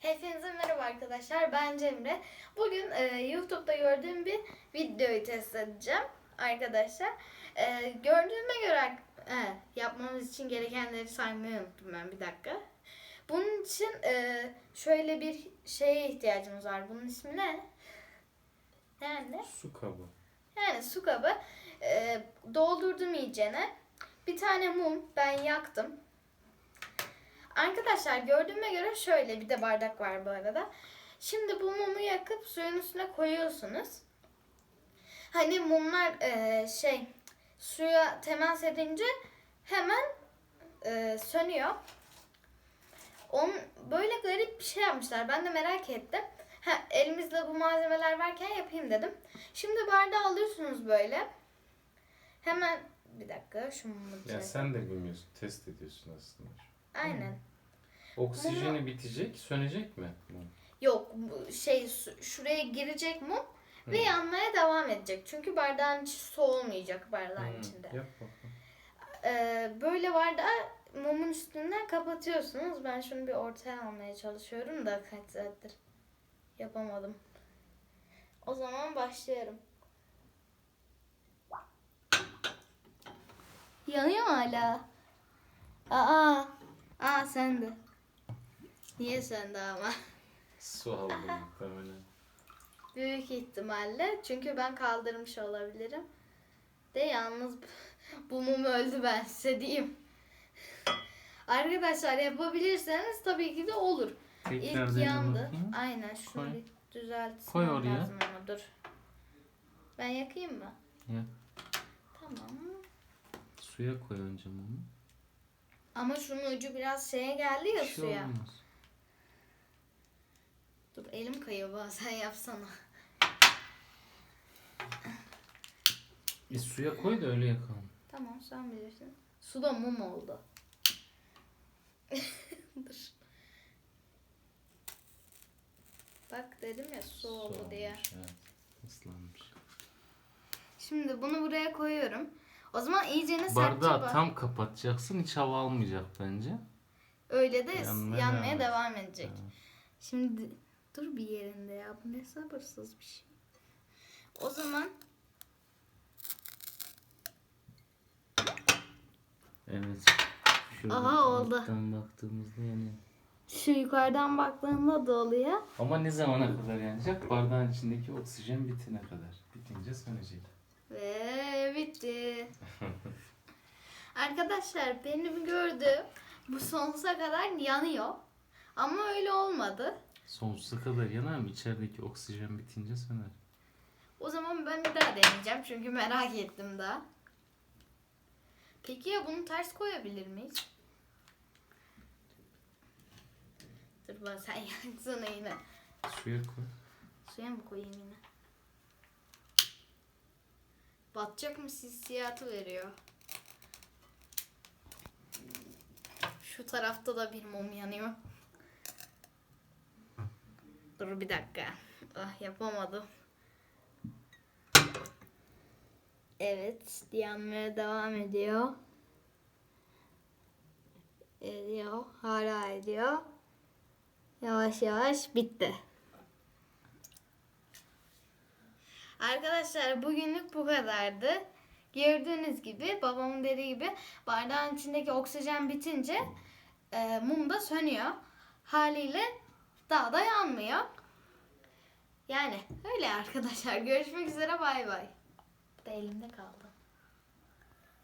Hepinize merhaba arkadaşlar. Ben Cemre. Bugün e, YouTube'da gördüğüm bir videoyu test edeceğim arkadaşlar. E, gördüğüme göre e, yapmamız için gerekenleri saymayı unuttum ben bir dakika. Bunun için e, şöyle bir şeye ihtiyacımız var. Bunun ismi ne? Yani, Su kabı. yani su kabı. E, doldurdum iyicene. Bir tane mum ben yaktım. Arkadaşlar gördüğüme göre şöyle bir de bardak var bu arada. Şimdi bu mumu yakıp suyun üstüne koyuyorsunuz. Hani mumlar e, şey suya temas edince hemen e, sönüyor. On böyle garip bir şey yapmışlar. Ben de merak ettim. Ha, elimizde bu malzemeler varken yapayım dedim. Şimdi bardağı alıyorsunuz böyle. Hemen bir dakika şu mumu Ya sen de bilmiyorsun. Test ediyorsun aslında. Aynen. Oksijeni bitecek, sönecek mi? Yok bu şey su- şuraya girecek mum ve Hı. yanmaya devam edecek. Çünkü bardağın içi soğumayacak bardağın Hmm, içinde. Yap bakalım. Ee, böyle bardağı mumun üstünden kapatıyorsunuz. Ben şunu bir ortaya almaya çalışıyorum da kaç saattir yapamadım. O zaman başlıyorum. Yanıyor mu hala? Aa, aa sen de. Niye sen de ama? Su aldım muhtemelen. Büyük ihtimalle. Çünkü ben kaldırmış olabilirim. De yalnız bu mum öldü ben size diyeyim. Arkadaşlar yapabilirseniz tabii ki de olur. Tekrar İlk yandı. Aynen şunu Koy. bir düzeltmem Koy oraya. lazım ama dur. Ben yakayım mı? Yak. Tamam. Suya koy önce mumu. Ama şunun ucu biraz şeye geldi ya Bir şey suya. olmaz. Dur elim kayıyor bazen yapsana. E, suya koy da öyle yakalım. Tamam sen bilirsin. Su da mum oldu. Dur. Bak dedim ya su oldu diye. Evet. Islanmış. Şimdi bunu buraya koyuyorum. O zaman iyicene sertçe Bardağı bak. tam kapatacaksın. Hiç hava almayacak bence. Öyle de Yanmaya yanmaya, devam edecek. Evet. Şimdi dur bir yerinde ya. Bu ne sabırsız bir şey. O zaman Evet. Şöyle Aha, oldu. baktığımızda yanıyor. şu yukarıdan baktığında da oluyor. Ama ne zamana kadar yanacak? Bardağın içindeki oksijen bitene kadar. Bitince sönecek. Bitti. Arkadaşlar benim gördüğüm bu sonsuza kadar yanıyor. Ama öyle olmadı. Sonsuza kadar yanar mı? İçerideki oksijen bitince söner. O zaman ben bir daha deneyeceğim çünkü merak ettim daha. Peki ya bunu ters koyabilir miyiz? Dur bak sen yaksana yine. Suya koy. Suya mı koyayım yine? Batacak mı hissiyatı veriyor. Şu tarafta da bir mum yanıyor. Dur bir dakika. Ah yapamadım. Evet, yanmaya devam ediyor. Ediyor, hala ediyor. Yavaş yavaş bitti. Arkadaşlar bugünlük bu kadardı. Gördüğünüz gibi babamın dediği gibi bardağın içindeki oksijen bitince e, mum da sönüyor. Haliyle daha da yanmıyor. Yani öyle arkadaşlar. Görüşmek üzere bay bay. Bu da elimde kaldı.